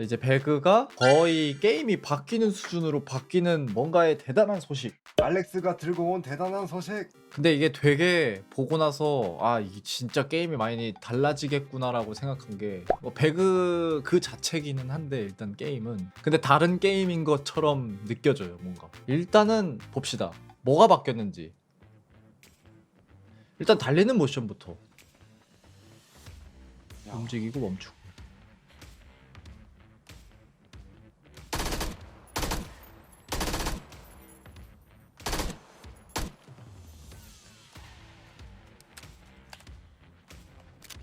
자, 이제 배그가 거의 게임이 바뀌는 수준으로 바뀌는 뭔가의 대단한 소식. 알렉스가 들고 온 대단한 소식. 근데 이게 되게 보고 나서 아 이게 진짜 게임이 많이 달라지겠구나라고 생각한 게뭐 배그 그 자체기는 한데 일단 게임은. 근데 다른 게임인 것처럼 느껴져요 뭔가. 일단은 봅시다. 뭐가 바뀌었는지. 일단 달리는 모션부터. 야, 움직이고 멈추고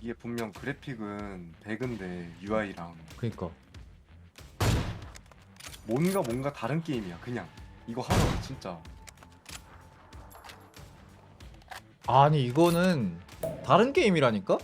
이게 분명 그래픽은 배그인데 UI랑 그니까 뭔가 뭔가 다른 게임이야. 그냥 이거 하나 진짜. 아니 이거는 다른 게임이라니까?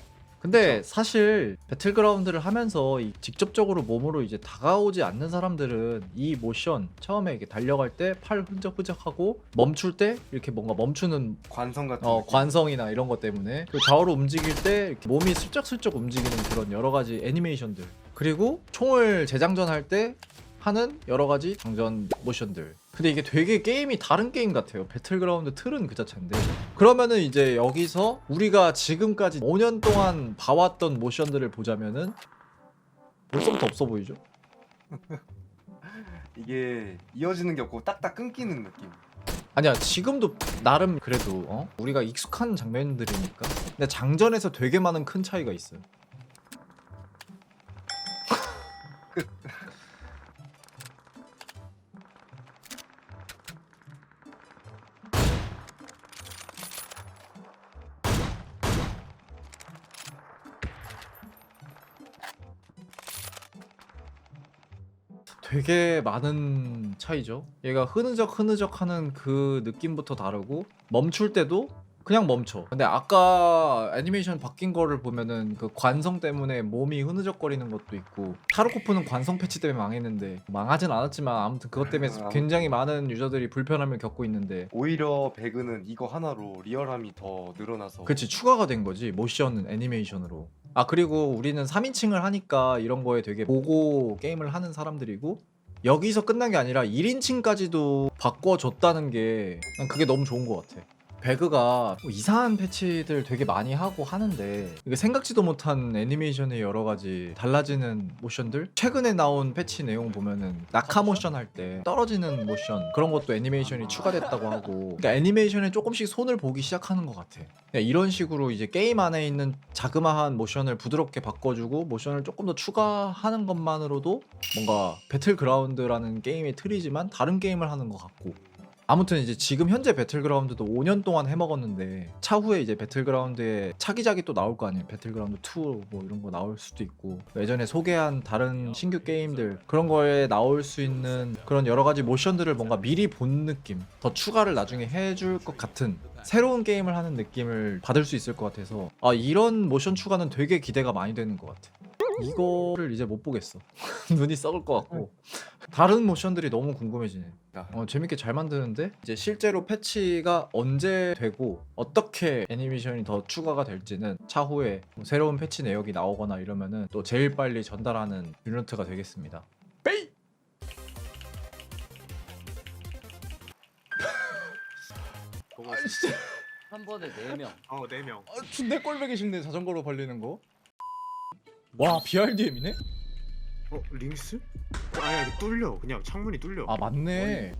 근데 사실 배틀그라운드를 하면서 이 직접적으로 몸으로 이제 다가오지 않는 사람들은 이 모션 처음에 이렇게 달려갈 때 팔 흔적흔적하고 멈출 때 이렇게 뭔가 멈추는 관성 같은. 어, 느낌. 관성이나 이런 것 때문에 그 좌우로 움직일 때 이렇게 몸이 슬쩍슬쩍 움직이는 그런 여러 가지 애니메이션들 그리고 총을 재장전할 때 하는 여러 가지 장전 모션들 근데 이게 되게 게임이 다른 게임 같아요 배틀그라운드 틀은 그 자체인데 그러면은 이제 여기서 우리가 지금까지 5년 동안 봐왔던 모션들을 보자면은 벌써부터 없어 보이죠? 이게 이어지는 게 없고 딱딱 끊기는 느낌. 아니야 지금도 나름 그래도 어? 우리가 익숙한 장면들이니까 근데 장전에서 되게 많은 큰 차이가 있어요 되게 많은 차이죠. 얘가 흐느적 흐느적 하는 그 느낌부터 다르고 멈출 때도 그냥 멈춰. 근데 아까 애니메이션 바뀐 거를 보면은 그 관성 때문에 몸이 흐느적거리는 것도 있고 타르코프는 관성 패치 때문에 망했는데 망하진 않았지만 아무튼 그것 때문에 아, 굉장히 많은 유저들이 불편함을 겪고 있는데 오히려 배그는 이거 하나로 리얼함이 더 늘어나서. 그치 추가가 된 거지 모션 애니메이션으로 아 그리고 우리는 3인칭을 하니까 이런 거에 되게 보고 게임을 하는 사람들이고 여기서 끝난 게 아니라 1인칭까지도 바꿔줬다는 게 난 그게 너무 좋은 것 같아 배그가 뭐 이상한 패치들 되게 많이 하고 하는데 이게 생각지도 못한 애니메이션의 여러 가지 달라지는 모션들? 최근에 나온 패치 내용 보면은 낙하 모션? 할 때 떨어지는 모션 그런 것도 애니메이션이 추가됐다고 하고 그러니까 애니메이션에 조금씩 손을 보기 시작하는 것 같아. 그냥 이런 식으로 이제 게임 안에 있는 자그마한 모션을 부드럽게 바꿔주고 모션을 조금 더 추가하는 것만으로도 뭔가 배틀그라운드라는 게임의 틀이지만 다른 게임을 하는 것 같고 아무튼 이제 지금 현재 배틀그라운드도 5년 동안 해먹었는데 차후에 이제 배틀그라운드에 차기작이 또 나올 거 아니에요. 배틀그라운드 2 뭐 이런 거 나올 수도 있고 예전에 소개한 다른 신규 게임들 그런 거에 나올 수 있는 그런 여러 가지 모션들을 뭔가 미리 본 느낌 더 추가를 나중에 해줄 것 같은 새로운 게임을 하는 느낌을 받을 수 있을 것 같아서 아 이런 모션 추가는 되게 기대가 많이 되는 것 같아 이거를 이제 못 보겠어 눈이 썩을 것 같고 다른 모션들이 너무 궁금해지네 야, 어, 재밌게 잘 만드는데 이제 실제로 패치가 언제 되고 어떻게 애니메이션이 더 추가가 될지는 차후에 뭐 새로운 패치 내역이 나오거나 이러면은 또 제일 빨리 전달하는 유니트가 되겠습니다. 빼이! 보고 아 있어. 진짜 한 번에 네 명. 어, 네 명. 아, 준내 꼴배기 싫네 자전거로 발리는 거. 와 BRDM이네? 어, 링스? 아야, 뚫려. 그냥 창문이 뚫려. 아 맞네.